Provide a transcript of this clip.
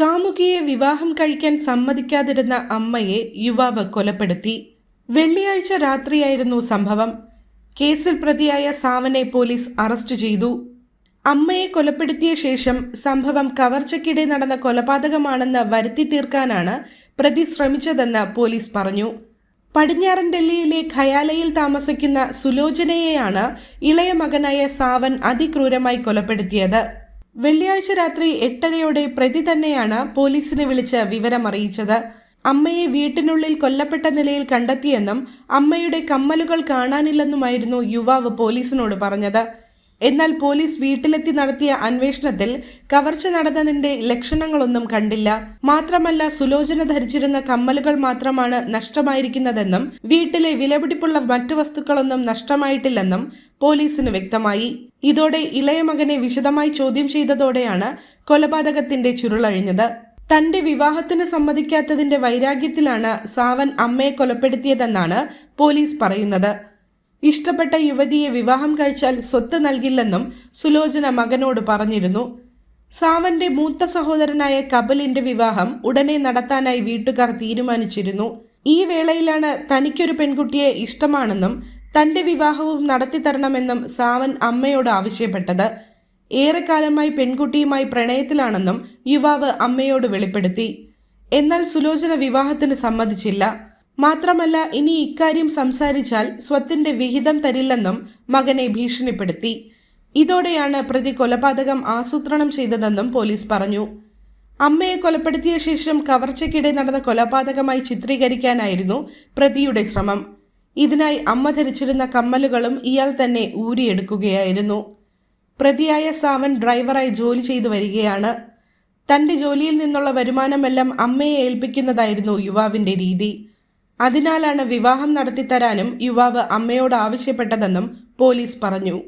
കാമുകിയെ വിവാഹം കഴിക്കാൻ സമ്മതിക്കാതിരുന്ന അമ്മയെ യുവാവ് കൊലപ്പെടുത്തി. വെള്ളിയാഴ്ച രാത്രിയായിരുന്നു സംഭവം. കേസിൽ പ്രതിയായ സാവനെ പോലീസ് അറസ്റ്റ് ചെയ്തു. അമ്മയെ കൊലപ്പെടുത്തിയ ശേഷം സംഭവം കവർച്ചയ്ക്കിടെ നടന്ന കൊലപാതകമാണെന്ന് വരുത്തി തീർക്കാനാണ് പ്രതി ശ്രമിച്ചതെന്ന് പോലീസ് പറഞ്ഞു. പടിഞ്ഞാറൻ ഡൽഹിയിലെ ഖയാലയിൽ താമസിക്കുന്ന സുലോചനയെയാണ് ഇളയ മകനായ സാവൻ അതിക്രൂരമായി കൊലപ്പെടുത്തിയത്. വെള്ളിയാഴ്ച രാത്രി എട്ടരയോടെ പ്രതി തന്നെയാണ് പോലീസിനെ വിളിച്ച് വിവരമറിയിച്ചത് അമ്മയെ വീട്ടിനുള്ളിൽ കൊല്ലപ്പെട്ട നിലയിൽ കണ്ടെത്തിയെന്നും അമ്മയുടെ കമ്മലുകൾ കാണാനില്ലെന്നുമായിരുന്നു യുവാവ് പോലീസിനോട് പറഞ്ഞത്. എന്നാൽ പോലീസ് വീട്ടിലെത്തി നടത്തിയ അന്വേഷണത്തിൽ കവർച്ച നടന്നതിന്റെ ലക്ഷണങ്ങളൊന്നും കണ്ടില്ല. മാത്രമല്ല സുലോചന ധരിച്ചിരുന്ന കമ്മലുകൾ മാത്രമാണ് നഷ്ടമായിരിക്കുന്നതെന്നും വീട്ടിലെ വിലപിടിപ്പുള്ള മറ്റു വസ്തുക്കളൊന്നും നഷ്ടമായിട്ടില്ലെന്നും പോലീസിന് വ്യക്തമായി. ഇതോടെ ഇളയ മകനെ വിശദമായി ചോദ്യം ചെയ്തതോടെയാണ് കൊലപാതകത്തിന്റെ ചുരുളഴിഞ്ഞത് തന്റെ വിവാഹത്തിന് സമ്മതിക്കാത്തതിന്റെ വൈരാഗ്യത്തിലാണ് സാവൻ അമ്മയെ കൊലപ്പെടുത്തിയതെന്നാണ് പോലീസ് പറയുന്നത്. ഇഷ്ടപ്പെട്ട യുവതിയെ വിവാഹം കഴിച്ചാൽ സ്വത്ത് നൽകില്ലെന്നും സുലോചന മകനോട് പറഞ്ഞിരുന്നു. സാവന്റെ മൂത്ത സഹോദരനായ കപിലിന്റെ വിവാഹം ഉടനെ നടത്താനായി വീട്ടുകാർ തീരുമാനിച്ചിരുന്നു. ഈ വേളയിലാണ് തനിക്കൊരു പെൺകുട്ടിയെ ഇഷ്ടമാണെന്നും തന്റെ വിവാഹവും നടത്തിത്തരണമെന്നും സാവൻ അമ്മയോട് ആവശ്യപ്പെട്ടത്. ഏറെക്കാലമായി പെൺകുട്ടിയുമായി പ്രണയത്തിലാണെന്നും യുവാവ് അമ്മയോട് വെളിപ്പെടുത്തി. എന്നാൽ സുലോചന വിവാഹത്തിന് സമ്മതിച്ചില്ല. മാത്രമല്ല ഇനി ഇക്കാര്യം സംസാരിച്ചാൽ സ്വത്തിന്റെ വിഹിതം തരില്ലെന്നും മകനെ ഭീഷണിപ്പെടുത്തി. ഇതോടെയാണ് പ്രതി കൊലപാതകം ആസൂത്രണം ചെയ്തതെന്നും പോലീസ് പറഞ്ഞു. അമ്മയെ കൊലപ്പെടുത്തിയ ശേഷം കവർച്ചയ്ക്കിടെ നടന്ന കൊലപാതകമായി ചിത്രീകരിക്കാനായിരുന്നു പ്രതിയുടെ ശ്രമം. ഇതിനായി അമ്മ ധരിച്ചിരുന്ന കമ്മലുകളും ഇയാൾ തന്നെ ഊരിയെടുക്കുകയായിരുന്നു. പ്രതിയായ സാവൻ ഡ്രൈവറായി ജോലി ചെയ്തു വരികയാണ്. തന്റെ ജോലിയിൽ നിന്നുള്ള വരുമാനമെല്ലാം അമ്മയെ ഏൽപ്പിക്കുന്നതായിരുന്നു യുവാവിന്റെ രീതി. അതിനാലാണ് വിവാഹം നടത്തിത്തരാനും യുവാവ് അമ്മയോട് ആവശ്യപ്പെട്ടതെന്നും പോലീസ് പറഞ്ഞു.